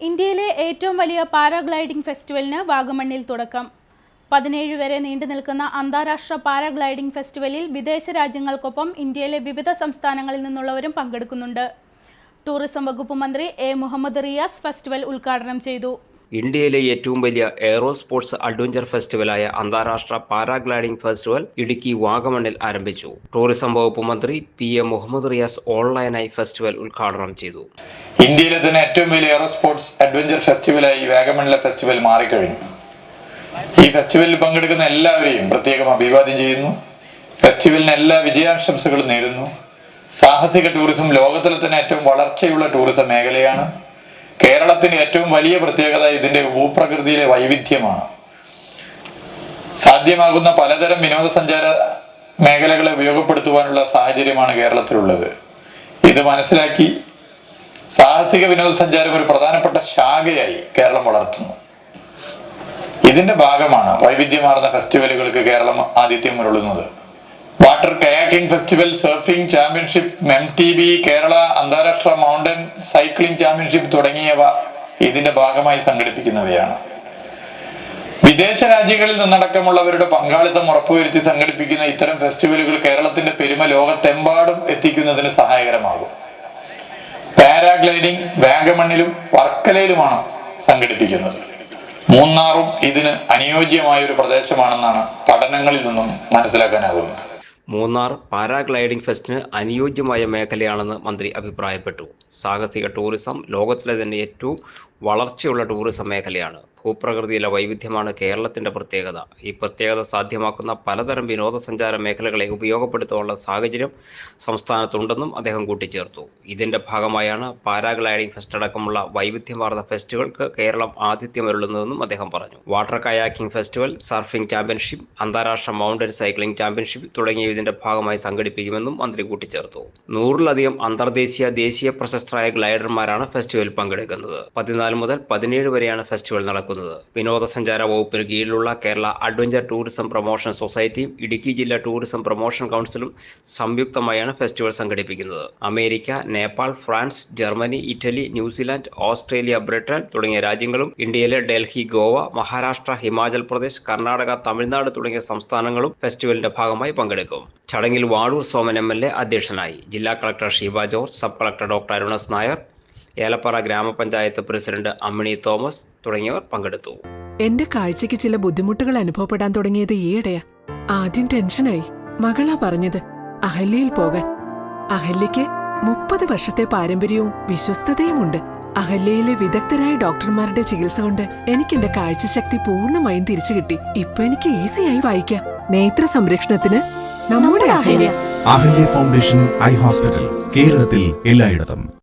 ഇന്ത്യയിലെ ഏറ്റവും വലിയ പാരാഗ്ലൈഡിംഗ് ഫെസ്റ്റിവലിന് വാഗമണ്ണിൽ തുടക്കം. പതിനേഴ് വരെ നീണ്ടു നിൽക്കുന്ന അന്താരാഷ്ട്ര പാരാഗ്ലൈഡിംഗ് ഫെസ്റ്റിവലിൽ വിദേശ രാജ്യങ്ങൾക്കൊപ്പം ഇന്ത്യയിലെ വിവിധ സംസ്ഥാനങ്ങളിൽ നിന്നുള്ളവരും പങ്കെടുക്കുന്നുണ്ട്. ടൂറിസം വകുപ്പ് മന്ത്രി എ മുഹമ്മദ് റിയാസ് ഫെസ്റ്റിവൽ ഉദ്ഘാടനം ചെയ്തു. ഇന്ത്യയിലെ ഏറ്റവും വലിയ എയ്റോ സ്പോർട്സ് അഡ്വഞ്ചർ ഫെസ്റ്റിവലായ അന്താരാഷ്ട്ര പാരാഗ്ലൈഡിംഗ് ഫെസ്റ്റിവൽ ഇടുക്കി വാഗമണ്ണിൽ ആരംഭിച്ചു. ടൂറിസം വകുപ്പ് മന്ത്രി പി എ മുഹമ്മദ് റിയാസ് ഓൺലൈനായി ഫെസ്റ്റിവൽ ഉദ്ഘാടനം ചെയ്തു. ഇന്ത്യയിലെ തന്നെ ഏറ്റവും വലിയ എയ്റോ സ്പോർട്സ് അഡ്വഞ്ചർ ഫെസ്റ്റിവലായി വാഗമണ്ണിലെ ഫെസ്റ്റിവൽ മാറിക്കഴിഞ്ഞു. ഈ ഫെസ്റ്റിവലിൽ പങ്കെടുക്കുന്ന എല്ലാവരെയും പ്രത്യേകം അഭിവാദ്യം ചെയ്യുന്നു. ഫെസ്റ്റിവലിന് എല്ലാ വിജയാശംസകളും നേരുന്നു. സാഹസിക ടൂറിസം ലോകത്തിലെ തന്നെ ഏറ്റവും വളർച്ചയുള്ള ടൂറിസം മേഖലയാണ്. കേരളത്തിന്റെ ഏറ്റവും വലിയ പ്രത്യേകത ഇതിന്റെ ഭൂപ്രകൃതിയിലെ വൈവിധ്യമാണ്. സാധ്യമാകുന്ന പലതരം വിനോദസഞ്ചാര മേഖലകളെ ഉപയോഗപ്പെടുത്തുവാനുള്ള സാഹചര്യമാണ് കേരളത്തിലുള്ളത്. ഇത് മനസ്സിലാക്കി സാഹസിക വിനോദസഞ്ചാരം ഒരു പ്രധാനപ്പെട്ട ശാഖയായി കേരളം വളർത്തുന്നു. ഇതിന്റെ ഭാഗമാണ് വൈവിധ്യമാർന്ന ഫെസ്റ്റിവലുകൾക്ക് കേരളം ആതിഥ്യം അരുളുന്നത് water kayaking festival surfing championship M T B Kerala അന്താരാഷ്ട്ര മൗണ്ടൻ സൈക്ലിംഗ് ചാമ്പ്യൻഷിപ്പ് തുടങ്ങിയവ ഇതിന്റെ ഭാഗമായി സംഘടിപ്പിക്കുന്നവയാണ്. വിദേശ രാജ്യങ്ങളിൽ നിന്നടക്കമുള്ളവരുടെ പങ്കാളിത്തം ഉറപ്പുവരുത്തി സംഘടിപ്പിക്കുന്ന ഇത്തരം ഫെസ്റ്റിവലുകൾ കേരളത്തിന്റെ പെരുമ ലോകത്തെമ്പാടും എത്തിക്കുന്നതിന് സഹായകരമാകും. പാരാഗ്ലൈഡിംഗ് വാഗമണ്ണിലും വർക്കലയിലുമാണ് സംഘടിപ്പിക്കുന്നത്. മൂന്നാറും ഇതിന് അനുയോജ്യമായ ഒരു പ്രദേശമാണെന്നാണ് പഠനങ്ങളിൽ നിന്നും മനസ്സിലാക്കാനാകുന്നത്. മൂന്നാർ പാരാഗ്ലൈഡിംഗ് ഫെസ്റ്റിന് അനുയോജ്യമായ മേഖലയാണെന്ന് മന്ത്രി അഭിപ്രായപ്പെട്ടു. സാഹസിക ടൂറിസം ലോകത്തിലെ തന്നെ ഏറ്റവും വളർച്ചയുള്ള ടൂറിസം മേഖലയാണ്. ഭൂപ്രകൃതിയിലെ വൈവിധ്യമാണ് കേരളത്തിന്റെ പ്രത്യേകത. ഈ പ്രത്യേകത സാധ്യമാക്കുന്ന പലതരം വിനോദസഞ്ചാര മേഖലകളെ ഉപയോഗപ്പെടുത്താനുള്ള സാഹചര്യം സംസ്ഥാനത്തുണ്ടെന്നും അദ്ദേഹം കൂട്ടിച്ചേർത്തു. ഇതിന്റെ ഭാഗമായാണ് പാരാഗ്ലൈഡിംഗ് ഫെസ്റ്റ് അടക്കമുള്ള വൈവിധ്യമാർന്ന ഫെസ്റ്റുകൾക്ക് കേരളം ആതിഥ്യമരുളുന്നതെന്നും അദ്ദേഹം പറഞ്ഞു. Water kayaking festival surfing championship അന്താരാഷ്ട്ര മൗണ്ടൻ സൈക്ലിംഗ് ചാമ്പ്യൻഷിപ്പ് തുടങ്ങിയ ഇതിന്റെ ഭാഗമായി സംഘടിപ്പിക്കുമെന്നും മന്ത്രി കൂട്ടിച്ചേർത്തു. നൂറിലധികം അന്തർദേശീയ ദേശീയ പ്രശസ്തരായ ഗ്ലൈഡർമാരാണ് ഫെസ്റ്റിവലിൽ പങ്കെടുക്കുന്നത്. പതിനാല് മുതൽ പതിനേഴ് വരെയാണ് ഫെസ്റ്റിവൽ നടക്കുന്നത്. വിനോദസഞ്ചാര വകുപ്പിന് കീഴിലുള്ള കേരള അഡ്വഞ്ചർ ടൂറിസം പ്രൊമോഷൻ സൊസൈറ്റിയും ഇടുക്കി ജില്ലാ ടൂറിസം പ്രൊമോഷൻ കൗൺസിലും സംയുക്തമായാണ് ഫെസ്റ്റിവൽ സംഘടിപ്പിക്കുന്നത്. America Nepal France Germany Italy New Zealand Australia Britain തുടങ്ങിയ രാജ്യങ്ങളും ഇന്ത്യയിലെ ഡൽഹി ഗോവ മഹാരാഷ്ട്ര ഹിമാചൽ പ്രദേശ് കർണാടക തമിഴ്നാട് തുടങ്ങിയ സംസ്ഥാനങ്ങളും ഫെസ്റ്റിവലിന്റെ ഭാഗമായി പങ്കെടുക്കും. ചടങ്ങിൽ Vazhoor Soman M L A അധ്യക്ഷനായി. ജില്ലാ collector Sheeba George sub collector doctor Arun S Nair Elappara ഗ്രാമപഞ്ചായത്ത് പ്രസിഡന്റ് അമ്മിണി തോമസ് തുടങ്ങിയവർ പങ്കെടുത്തു. എന്റെ കാഴ്ചയ്ക്ക് ചില ബുദ്ധിമുട്ടുകൾ അനുഭവപ്പെടാൻ തുടങ്ങിയത് ഈയിടെയാ. ആദ്യം ടെൻഷനായി. മകളാ പറഞ്ഞത് അഹല്യയിൽ പോകാൻ. അഹല്യയ്ക്ക് മുപ്പത് വർഷത്തെ പാരമ്പര്യവും വിശ്വസ്തതയുമുണ്ട്. അഹല്യയിലെ വിദഗ്ധരായ ഡോക്ടർമാരുടെ ചികിത്സ കൊണ്ട് എനിക്ക് എന്റെ കാഴ്ചശക്തി പൂർണമായും തിരിച്ചു കിട്ടി. ഇപ്പൊ എനിക്ക് ഈസിയായി വായിക്കാം. നേത്ര സംരക്ഷണത്തിന് നമ്മുടെ Ahalya. Ahalya foundation eye hospital കേരളത്തിൽ എല്ലായിടത്തും.